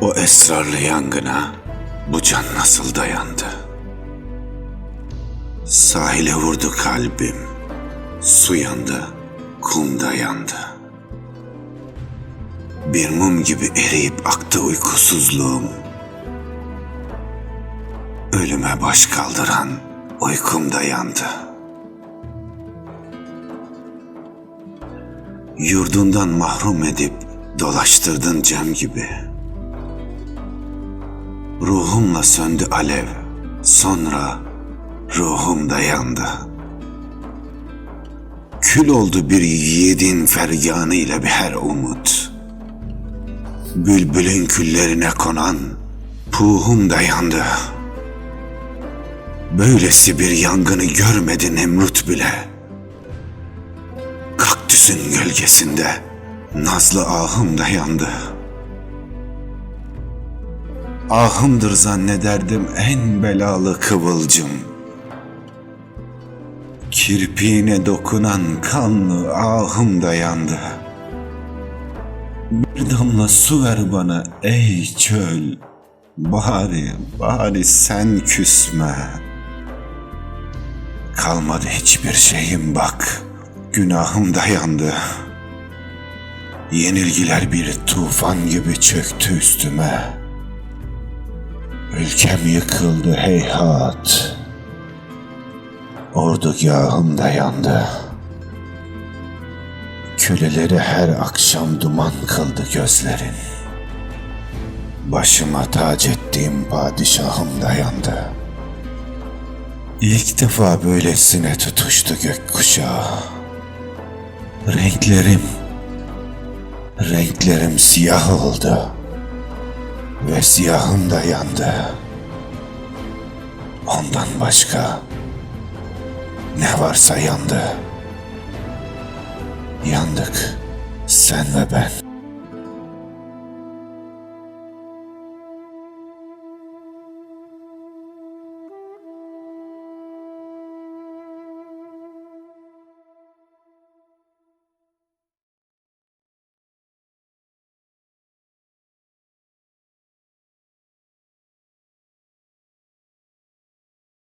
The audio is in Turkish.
O esrarlı yangına bu can nasıl dayandı? Sahile vurdu kalbim. Su yandı, kumda yandı. Bir mum gibi eriyip aktı uykusuzluğum. Ölüme baş kaldıran uykumda yandı. Yurdundan mahrum edip dolaştırdın cem gibi.'' Ruhumla söndü alev, sonra ruhum da yandı. Kül oldu bir yiğidin feryanı ile bir her umut. Bülbülün küllerine konan puhum da yandı. Böylesi bir yangını görmedi Nemrut bile. Kaktüsün gölgesinde nazlı ahım da yandı.'' Ahımdır zannederdim en belalı kıvılcım. Kirpiğine dokunan kanlı ahım da yandı. Bir damla su ver bana ey çöl. Bari, bari sen küsme. Kalmadı hiçbir şeyim bak. Günahım da yandı. Yenilgiler bir tufan gibi çöktü üstüme.'' Ülkem yıkıldı heyhat. Ordugahım da yandı. Köleleri her akşam duman kıldı gözlerin. Başıma tac ettiğim padişahım da yandı. İlk defa böylesine tutuştu gökkuşağı. Renklerim, renklerim siyah oldu.'' Ve siyahım da yandı. Ondan başka ne varsa yandı. Yandık sen ve ben.